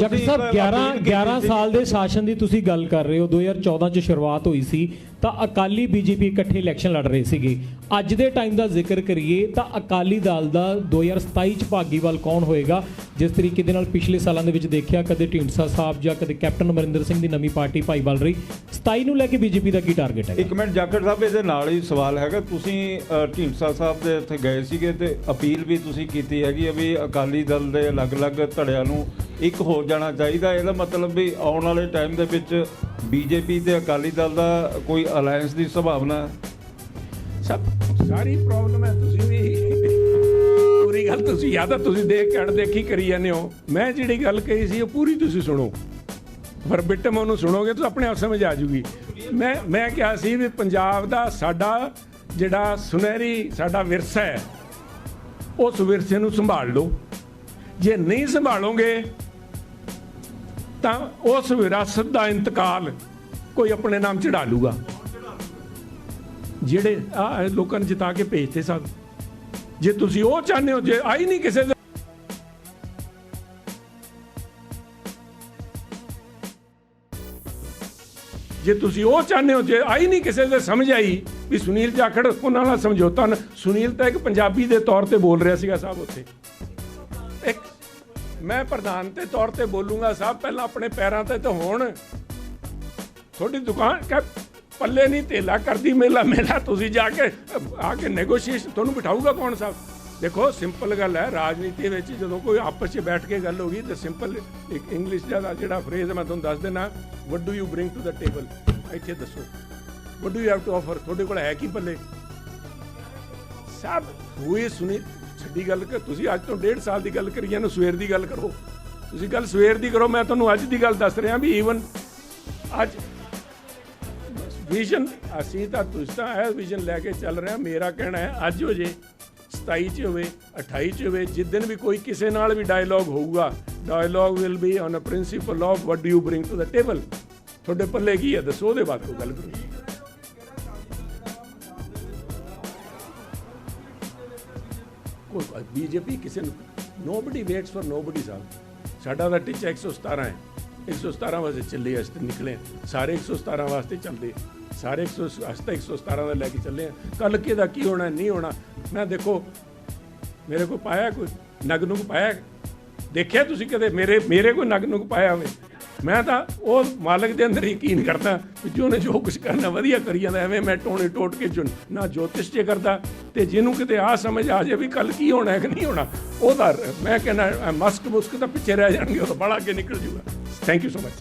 Doctor ਸਾਹਿਬ ਇੱਕ 11 appeal ਕੀਤੀ 11 ਸੀ। ਸਾਲ ਦੇ ਸ਼ਾਸਨ ਦੀ ਤੁਸੀਂ ਗੱਲ ਕਰ ਰਹੇ ਹੋ 2014 ਚ ਸ਼ੁਰੂਆਤ ਹੋਈ ਸੀ ਤਾਂ ਅਕਾਲੀ ਬੀਜੇਪੀ ਇਕੱਠੇ ਇਲੈਕਸ਼ਨ ਲੜ ਰਹੇ ਸੀਗੇ। ਅੱਜ ਦੇ ਟਾਈਮ ਦਾ ਜ਼ਿਕਰ ਕਰੀਏ ਤਾਂ ਅਕਾਲੀ ਦਲ ਦਾ 2027 ਚ ਭਾਗੀਵਾਲ ਕੌਣ ਹੋਏਗਾ? ਜਿਸ ਤਰੀਕੇ ਦੇ ਨਾਲ ਪਿਛਲੇ ਸਾਲਾਂ ਦੇ ਵਿੱਚ ਦੇਖਿਆ ਕਦੇ ਢੀਂਡਸਾ ਸਾਹਿਬ ਜਾਂ ਕਦੇ ਕੈਪਟਨ ਅਮਰਿੰਦਰ ਸਿੰਘ ਦੀ ਨਵੀਂ ਪਾਰਟੀ ਭਾਈਵਾਲ ਰਹੀ। 27 ਨੂੰ ਲੈ ਕੇ ਬੀਜੇਪੀ ਦਾ ਕੀ ਟਾਰਗੇਟ ਹੈ ਇੱਕ ਮਿੰਟ ਜਾਖੜ ਸਾਹਿਬ ਇਹਦੇ ਨਾਲ ਹੀ ਸਵਾਲ ਹੈਗਾ। ਤੁਸੀਂ ਢੀਂਡਸਾ ਸਾਹਿਬ ਦੇ ਉੱਥੇ ਗਏ ਸੀਗੇ ਤੇ ਅਪੀਲ ਵੀ ਤੁਸੀਂ ਕੀਤੀ ਹੈਗੀ ਵੀ ਅਕਾਲੀ ਦਲ ਦੇ ਅਲੱਗ-ਅਲੱਗ ਧੜਿਆਂ ਨੂੰ ਇੱਕ ਹੋ ਜਾਣਾ ਚਾਹੀਦਾ, ਇਹਦਾ ਮਤਲਬ ਵੀ ਆਉਣ ਵਾਲੇ ਟਾਈਮ ਦੇ ਵਿੱਚ ਬੀਜੇਪੀ ਤੇ ਅਕਾਲੀ ਦਲ ਦਾ ਕੋਈ ਅਲਾਈਅੰਸ ਦੀ ਸੰਭਾਵਨਾ ਸਭ, ਸਾਰੀ ਪ੍ਰੋਬਲਮ ਹੈ, ਤੁਸੀਂ ਵੀ ਪੂਰੀ ਗੱਲ ਤੁਸੀਂ ਯਾਦ ਤਾਂ ਤੁਸੀਂ ਦੇਖ ਕੇ ਦੇਖੀ ਕਰੀ ਜਾਂਦੇ ਹੋ। ਮੈਂ ਜਿਹੜੀ ਗੱਲ ਕਹੀ ਸੀ, ਉਹ ਪੂਰੀ ਤੁਸੀਂ ਸੁਣੋ। ਵਰਬਿਟਮ ਉਹਨੂੰ ਸੁਣੋਗੇ, ਤਾਂ ਆਪਣੇ ਆਪ ਸਮਝ ਆ ਜੂਗੀ। ਮੈਂ ਮੈਂ ਕਿਹਾ ਸੀ ਵੀ ਪੰਜਾਬ ਦਾ ਸਾਡਾ ਜਿਹੜਾ ਸੁਨਹਿਰੀ, ਸਾਡਾ ਵਿਰਸਾ ਹੈ, ਉਸ ਵਿਰਸੇ ਨੂੰ ਸੰਭਾਲ ਲਓ। ਜੇ ਨਹੀਂ ਸੰਭਾਲੋਗੇ ਤਾਂ ਉਸ ਵਿਰਾਸਤ ਦਾ ਇੰਤਕਾਲ ਕੋਈ ਆਪਣੇ ਨਾਮ ਚੜਾ ਲੂਗਾ। ਜਿਹੜੇ ਆ ਲੋਕਾਂ ਨੇ ਜਿਤਾ ਕੇ ਭੇਜਤੇ ਸਭ ਜੇ ਤੁਸੀਂ ਉਹ ਚਾਹੁੰਦੇ ਹੋ, ਜੇ ਆਈ ਨਹੀਂ ਕਿਸੇ ਦੇ ਜੇ ਤੁਸੀਂ ਉਹ ਚਾਹੁੰਦੇ ਹੋ, ਜੇ ਆਈ ਨਹੀਂ ਕਿਸੇ ਦੇ ਸਮਝ ਆਈ ਵੀ ਸੁਨੀਲ ਜਾਖੜ ਉਹਨਾਂ ਨਾਲ ਸਮਝੌਤਾ ਸੁਨੀਲ ਤਾਂ ਇੱਕ ਪੰਜਾਬੀ ਦੇ ਤੌਰ ਤੇ ਬੋਲ ਰਿਹਾ ਸੀਗਾ ਸਾਹਿਬ ਉੱਥੇ। ਇੱਕ ਮੈਂ ਪ੍ਰਧਾਨ ਦੇ ਤੌਰ ਤੇ ਬੋਲੂੰਗਾ ਸਾਹਿਬ ਪਹਿਲਾਂ ਆਪਣੇ ਪੈਰਾਂ ਤੇ ਤਾਂ ਹੋਣ। ਤੁਹਾਡੀ ਦੁਕਾਨ ਕਹ ਪੱਲੇ ਨਹੀਂ ਤੇਲਾ ਕਰਦੀ ਮੇਲਾ ਮੇਲਾ ਤੁਸੀਂ ਜਾ ਕੇ, ਆ ਕੇ ਨੈਗੋਸ਼ੀਏਸ਼ਨ ਤੁਹਾਨੂੰ ਬਿਠਾਊਗਾ ਕੌਣ ਸਾਹਿਬ ਦੇਖੋ ਸਿੰਪਲ ਗੱਲ ਹੈ, ਰਾਜਨੀਤੀ ਵਿੱਚ ਜਦੋਂ ਕੋਈ ਆਪਸ 'ਚ ਬੈਠ ਕੇ ਗੱਲ ਹੋ ਗਈ, ਤਾਂ ਸਿੰਪਲ ਇੱਕ ਇੰਗਲਿਸ਼ ਦਾ ਜਿਹੜਾ ਫਰੇਜ਼ ਹੈ ਮੈਂ ਤੁਹਾਨੂੰ ਦੱਸ ਦੇਣਾ what do you bring to the table ਇੱਥੇ ਦੱਸੋ। What do you have to offer ਤੁਹਾਡੇ ਕੋਲ ਹੈ ਕੀ ਪੱਲੇ? ਸਭ ਹੋਏ ਸੁਣੀ ਛੱਡੀ ਗੱਲ ਕਰ ਤੁਸੀਂ ਅੱਜ ਤੋਂ ਡੇਢ ਸਾਲ ਦੀ ਗੱਲ ਕਰੀ ਜਾਂਦੇ ਸਵੇਰ ਦੀ ਗੱਲ ਕਰੋ। ਤੁਸੀਂ ਗੱਲ ਸਵੇਰ ਦੀ ਕਰੋ, ਮੈਂ ਤੁਹਾਨੂੰ ਅੱਜ ਦੀ ਗੱਲ ਦੱਸ ਰਿਹਾ ਵੀ ਈਵਨ ਅੱਜ ਵਿਜ਼ਨ ਅਸੀਂ ਤਾਂ ਤੁਸੀਂ ਤਾਂ ਇਹ ਵਿਜ਼ਨ ਲੈ ਕੇ ਚੱਲ ਰਿਹਾ ਮੇਰਾ ਕਹਿਣਾ ਹੈ, ਅੱਜ ਹੋ ਜੇ 27 ਚ ਹੋਵੇ 28 ਚ ਹੋਵੇ, ਜਿਸ ਦਿਨ ਵੀ ਕੋਈ ਕਿਸੇ ਨਾਲ ਵੀ ਡਾਇਲੌਗ ਹੋਊਗਾ dialogue will be on a principle of what do you bring to the table ਤੁਹਾਡੇ ਪੱਲੇ ਕੀ ਹੈ? ਦੱਸੋ, ਉਹਦੇ ਬਾਅਦ ਕੋਈ ਗੱਲ ਕਰੋ। ਬੀਜੇਪੀ ਕਿਸੇ ਨੂੰ ਨੋਬਡੀ ਵੇਟਸ ਫॉर ਨੋਬਡੀ ਸਾਹਿਬ। ਸਾਡਾ ਤਾਂ ਟੀਚਾ 117 ਹੈ। 117 ਵਾਸਤੇ ਚੱਲੇ ਅਸੀਂ ਤੇ ਨਿਕਲੇ ਹਾਂ। ਸਾਰੇ 117 ਵਾਸਤੇ ਚੱਲਦੇ ਸਾਰੇ 100 ਅਸੀਂ ਤਾਂ 117 ਦਾ ਲੈ ਕੇ ਚੱਲੇ ਕੱਲ ਕਿਹਦਾ ਕੀ ਹੋਣਾ, ਨਹੀਂ ਹੋਣਾ? ਮੈਂ ਦੇਖੋ, ਮੇਰੇ ਕੋਲ ਪਾਇਆ ਕੋਈ? ਨਗ ਨੂੰ ਪਾਇਆ? ਦੇਖਿਆ ਤੁਸੀਂ ਕਦੇ? ਮੇਰੇ ਮੇਰੇ ਕੋਈ ਨਗ ਨੂੰ ਪਾਇਆ ਹੋਵੇ। ਮੈਂ ਤਾਂ ਉਹ ਮਾਲਕ ਦੇ ਅੰਦਰ ਯਕੀਨ ਕਰਦਾ ਕਿ ਜੋ ਨੇ ਜੋ ਕੁਝ ਕਰਨਾ ਵਧੀਆ ਕਰੀ ਜਾਂਦਾ, ਐਵੇਂ ਮੈਂ ਟੋਣੇ ਟੋਟ ਕੇ ਚੁਣ, ਨਾ ਜੋਤਿਸ਼ ਜੇ ਕਰਦਾ, ਤੇ ਜਿਹਨੂੰ ਕਿਤੇ ਆ ਸਮਝ ਆ ਜਾਏ ਵੀ ਕੱਲ ਕੀ ਹੋਣਾ ਹੈ ਕਿ ਨਹੀਂ ਹੋਣਾ ਉਹਦਾ ਮੈਂ ਕਹਿੰਦਾ ਮਸਕ ਮੁਸਕ ਤਾਂ ਪਿੱਛੇ ਰਹਿ ਜਾਣਗੇ, ਉਹ ਤਾਂ ਬੜਾ ਅੱਗੇ ਨਿਕਲ ਜੂਗਾ। Thank you so much